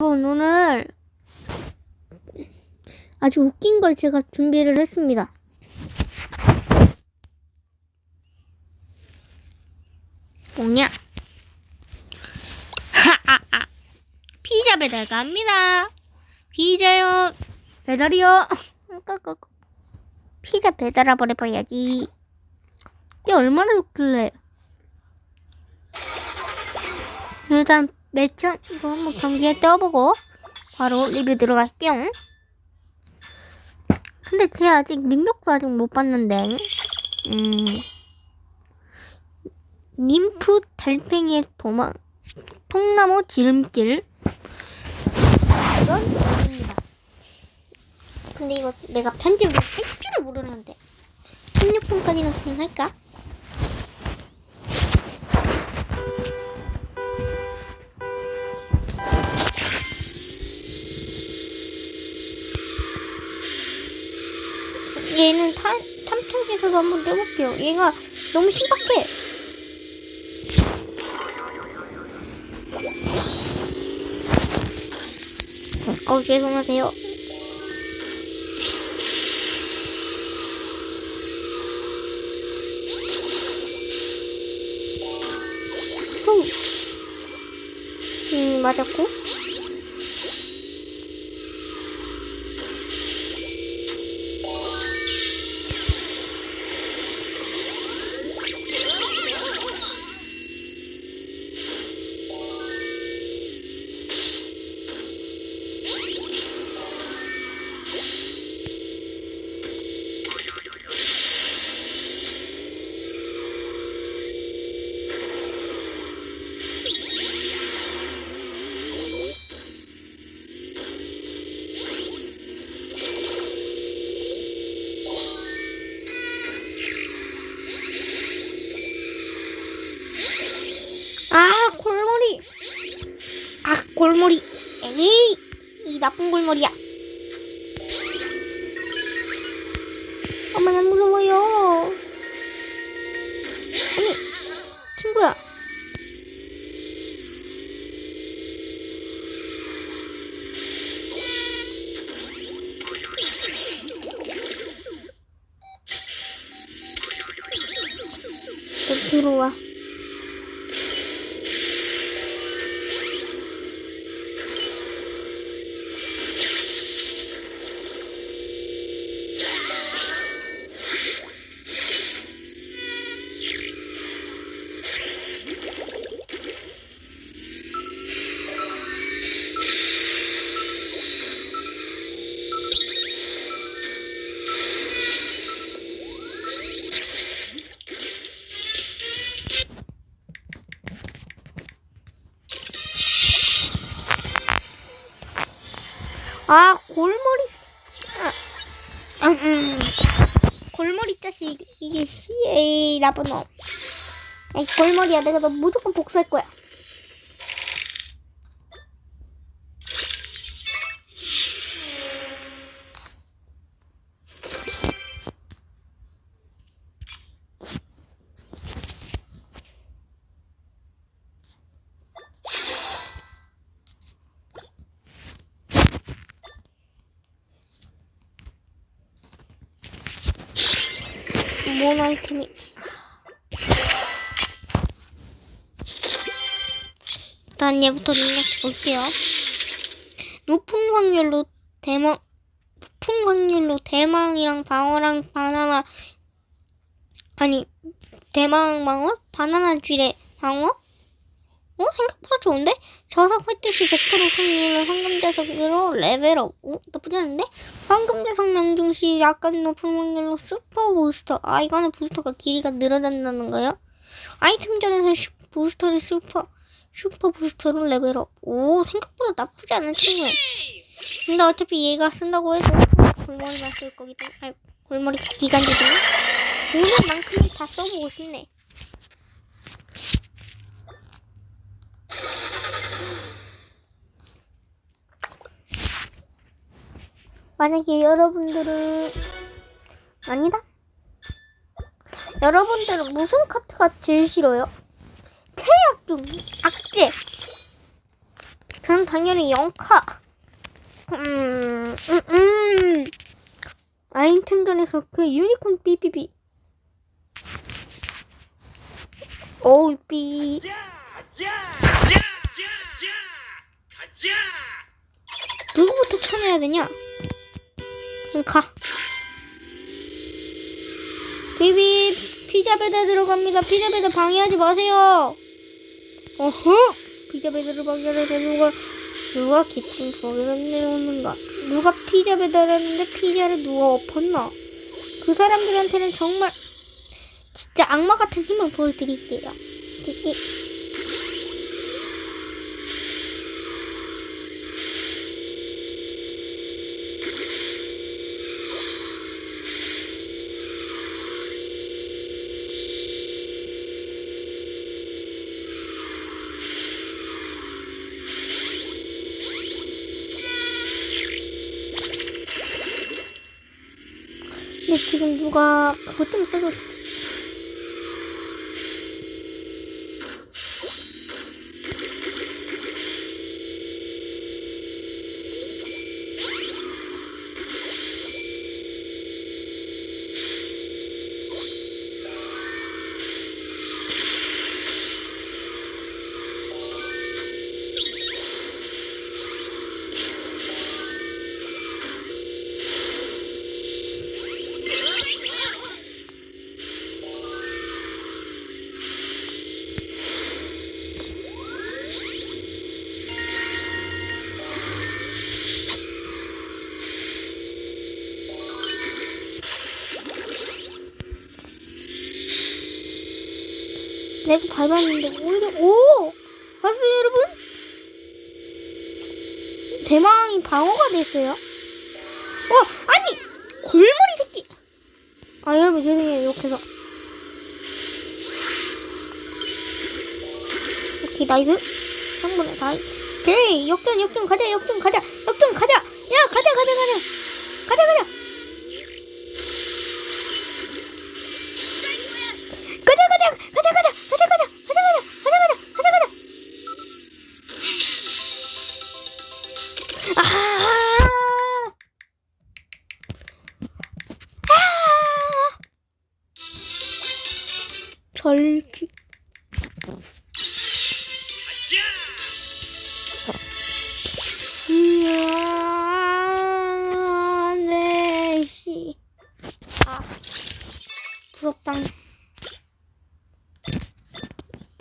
여러분 오늘 아주 웃긴 걸 제가 준비를 했습니다. 뭐냐? 피자 배달 갑니다. 피자요 배달이요. 피자 배달아 버려봐야지. 이게 얼마나 좋길래? 일단 매천 이거 한번 경기에 떠보고 바로 리뷰 들어갈게요. 근데 제가 아직 능력도 아직 못 봤는데 음 님프 달팽이의 도망 통나무 지름길 이런 내용입니다. 근데 이거 내가 편집을 할 줄을 모르는데 16분까지는 그냥 할까? 얘는 타, 탐톡에서도 한번 떼볼게요. 얘가 너무 신박해. 어우, 죄송하세요. 후. 음, 맞았고. 아 골머리. 에이 이 나쁜 골머리야 씨 에이 나쁜 놈 에이 골머리야. 내가 너 무조건 복수할 거야 뭔 아이템이 일단 얘부터 능력 볼게요 높은 확률로 대망 높은 확률로 대망이랑 방어랑 바나나 아니 대망 방어? 바나나 쥐의 방어? 어? 생각보다 좋은데? 저석 횟듯이 100% 확률로 황금 자석으로 레벨업. 어? 나쁘지 않은데? 황금 자석 명중 시 약간 높은 확률로 슈퍼 부스터. 아, 이거는 부스터가 길이가 늘어난다는 거예요? 아이템전에서 슈, 부스터를 슈퍼, 슈퍼 부스터로 레벨업. 오, 생각보다 나쁘지 않은 친구야. 근데 어차피 얘가 쓴다고 해도 골머리만 쓸 거기 때문에, 아, 골머리 기간제지만 오늘만큼은 다 써보고 싶네. 만약에 여러분들은 아니다. 여러분들은 무슨 카트가 제일 싫어요? 태약 중 악재. 전 그럼 당연히 영카. 음, 음, 음. 아이템전에서 그 유니콘 삐삐삐. 어우, 삐. 누구부터 쳐내야 되냐? 그럼 가. 비비 피자 배달 들어갑니다. 피자 배달 방해하지 마세요. 어허! 피자 배달을 방해하는데 누가 누가 기침 소리를 내오는가? 누가 피자 배달하는데 피자를 누가 엎었나? 그 사람들한테는 정말 진짜 악마 같은 힘을 보여드릴게요. 이- 이- 근데 지금 누가 그것 좀 써줬어. 내가 밟았는데 오히려 오! 봤어요 여러분? 대망이 방어가 됐어요. 어 아니 골머리 새끼. 아 여러분 죄송해요 욕해서. 오케이 나이스. 한 번에 다이. 오케이 역전 역전 가자 역전 가자 역전 가자. 야 가자 가자 가자 가자. 가자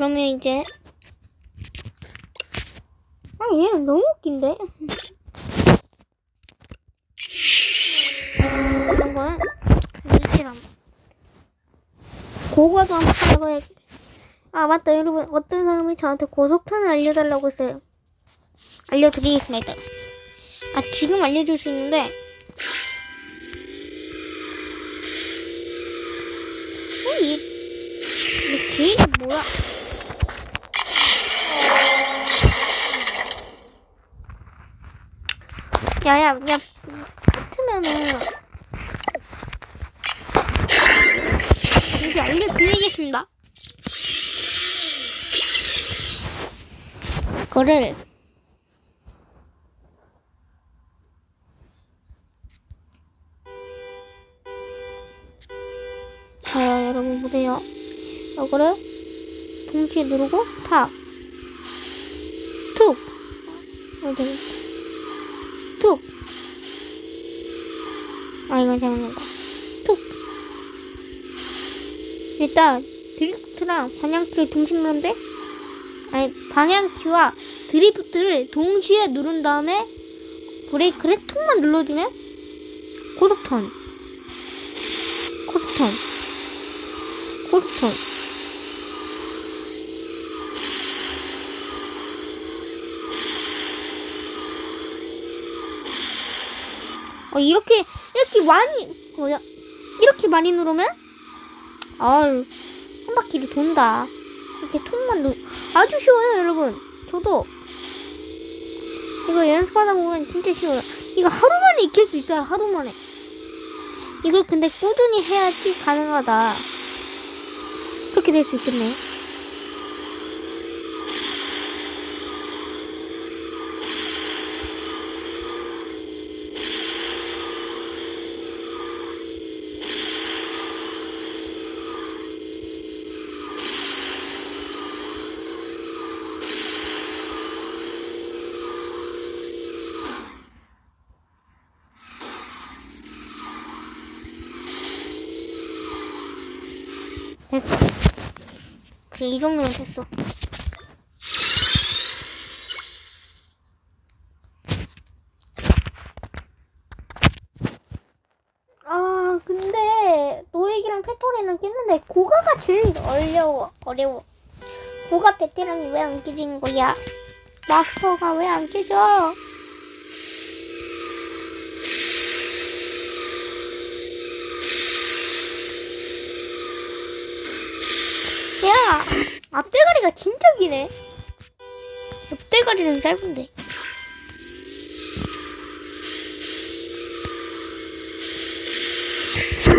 그러면 이제 아 얘는 너무 웃긴데? 이런 걸 밀실 한번 고거도 한번 해봐야 아 맞다. 여러분 어떤 사람이 저한테 고속탄을 알려달라고 했어요? 알려드리겠습니다. 아 지금 알려줄 수 있는데. 어, 이, 이 게이가 뭐야 야야 야 같으면은. 이제 알려 드리겠습니다. 그거를. 자 여러분 보세요. 이거를 동시에 누르고 탑 툭! 어디 툭! 아 이건 잘못 눌렀다 툭! 일단 드리프트랑 방향키를 동시에 누르는데 아니 방향키와 드리프트를 동시에 누른 다음에 브레이크를 툭만 눌러주면 고속턴. 고속턴. 고속턴 어 이렇게 이렇게 많이 뭐야? 이렇게 많이 누르면? 아한 바퀴를 돈다. 이렇게 톡만 누 아주 쉬워요 여러분. 저도 이거 연습하다 보면 진짜 쉬워요. 이거 하루 만에 익힐 수 있어요 하루 만에. 이걸 근데 꾸준히 해야지 가능하다. 그렇게 될 수 있겠네 그래, 이 정도면 됐어. 아, 근데, 노익이랑 페토리는 깼는데, 고가가 제일 어려워, 어려워. 고가 베테랑이 왜안 깨진 거야? 마스터가 왜안 깨져? 야, 앞대가리가 진짜 기네. 옆대가리는 짧은데.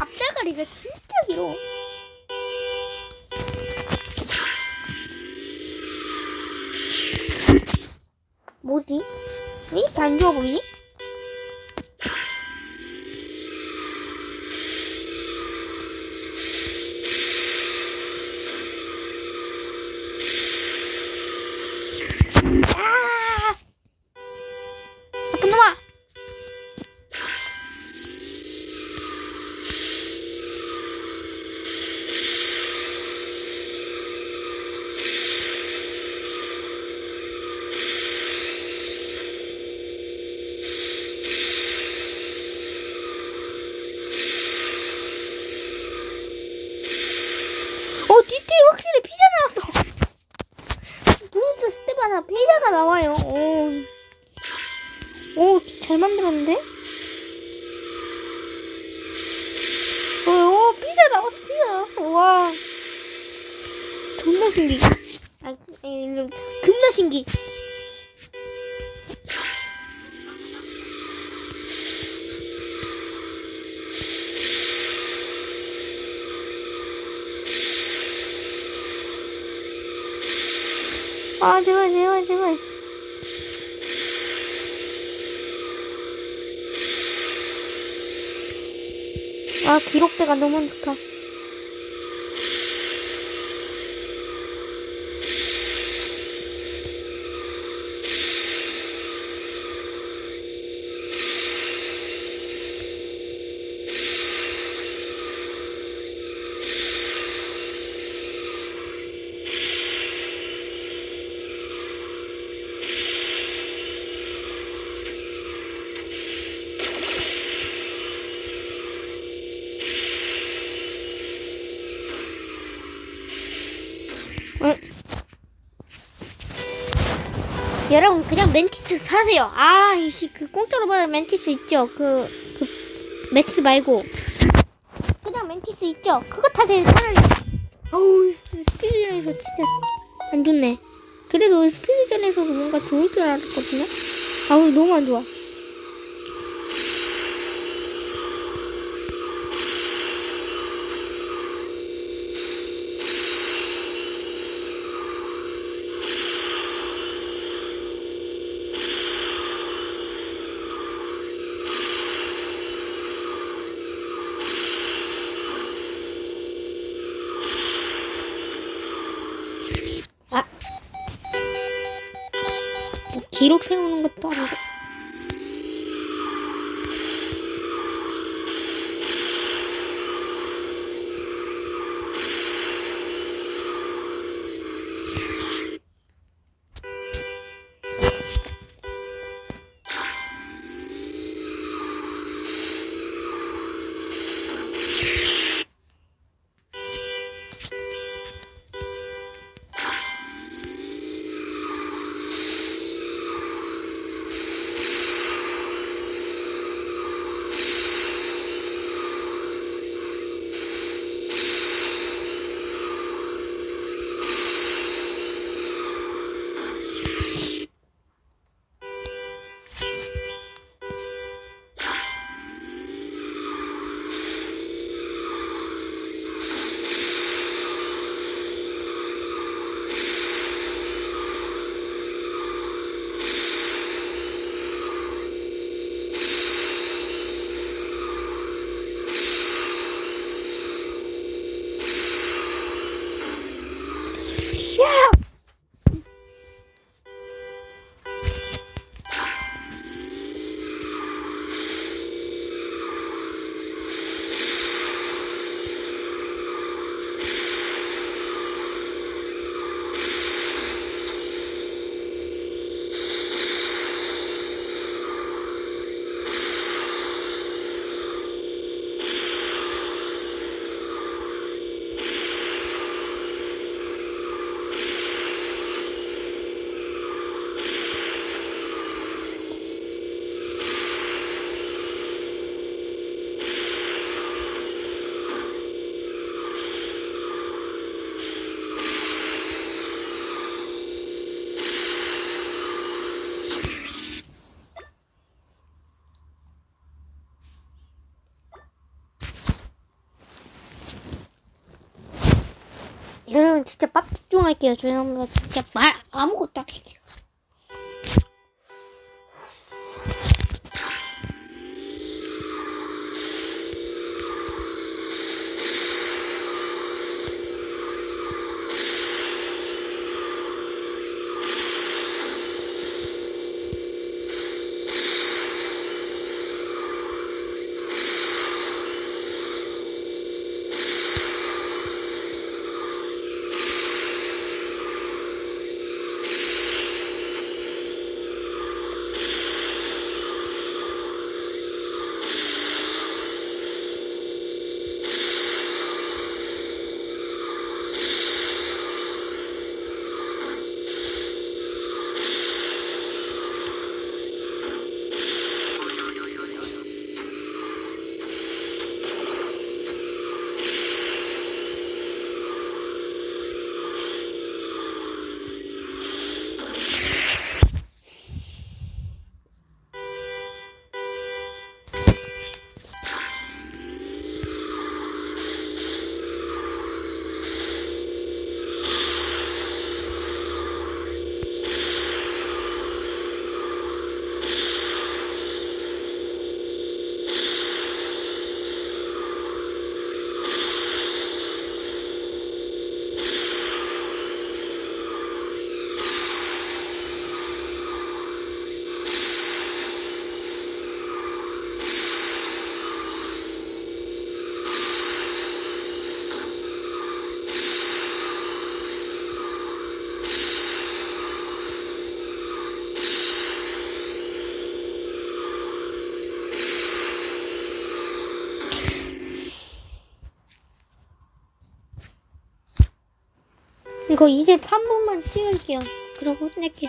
앞대가리가 진짜 길어. 뭐지? 왜 이렇게 안 좋아 보이지? 아! 아, 겁나 신기. 아, 제발, 제발, 제발. 아, 기록대가 너무 좋다. 여러분 그냥 멘티스 사세요. 아, 이씨 그 공짜로 받은 멘티스 있죠? 그, 그 맥스 말고 그냥 멘티스 있죠? 그거 타세요. 차라리. 어우 스- 스피드전에서 진짜 안 좋네. 그래도 스피드전에서도 뭔가 좋을 줄 알았거든요. 아우 너무 안 좋아. 아. 기록 세우는 것도 아니고. 진짜 빡 집중할게요. 죄송합니다. 진짜 말 아무것도 안 할게요. 이거 이제 3분만 찍을게요. 그러고 끝낼게요.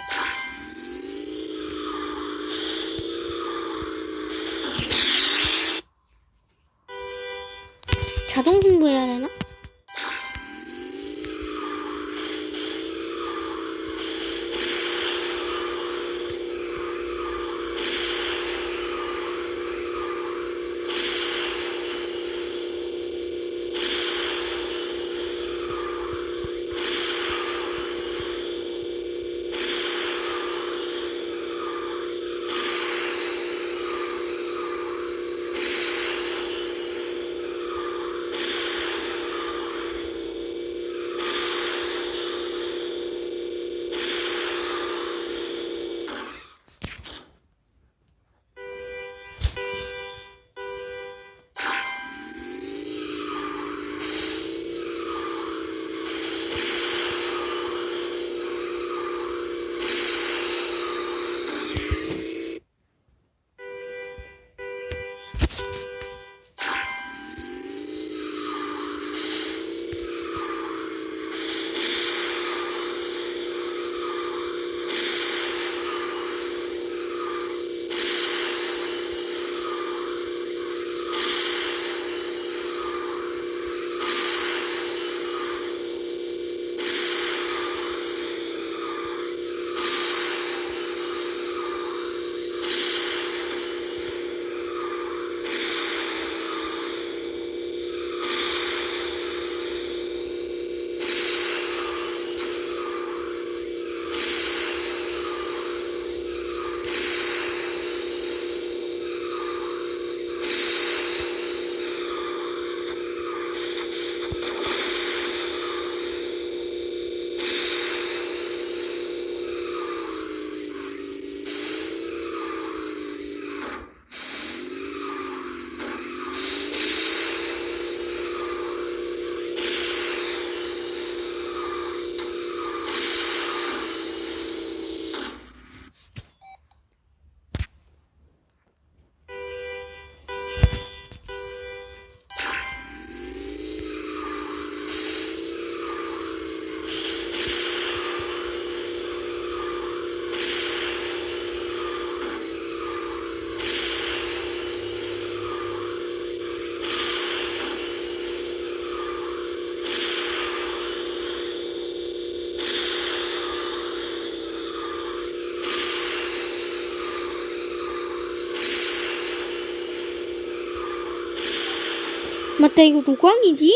맞다 이거 노광이지?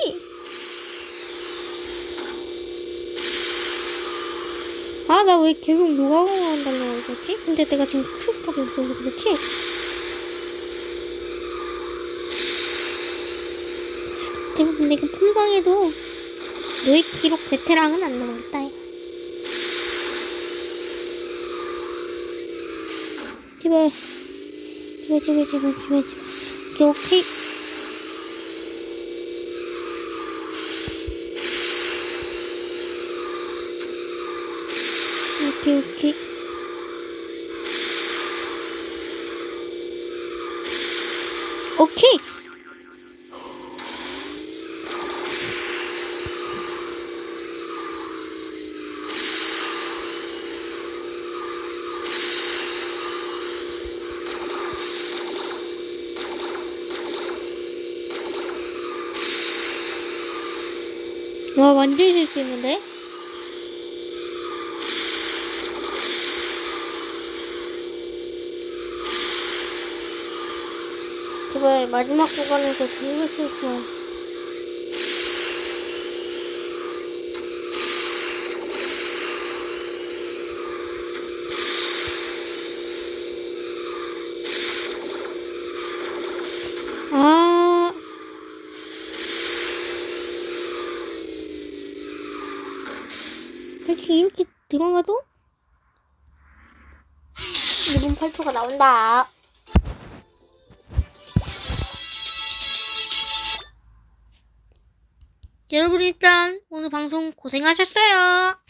나왜 계속 요가공을 한다고 그러지? 근데 내가 지금 크리스탈이 없어서 그렇지? 지금 근데 이거 풍광에도 너의 기록 베테랑은 안 나오겠다. 야. 제발. 제발, 제발, 제발, 제발, 제발. 오케이, 오케이. 오케이, 오케이. 와, 완전 실수했는데? 제발 마지막 구간에서 정말 실수만. 아. 이렇게 이렇게 들어가도 2분 8초가 나온다. 여러분 일단 오늘 방송 고생하셨어요.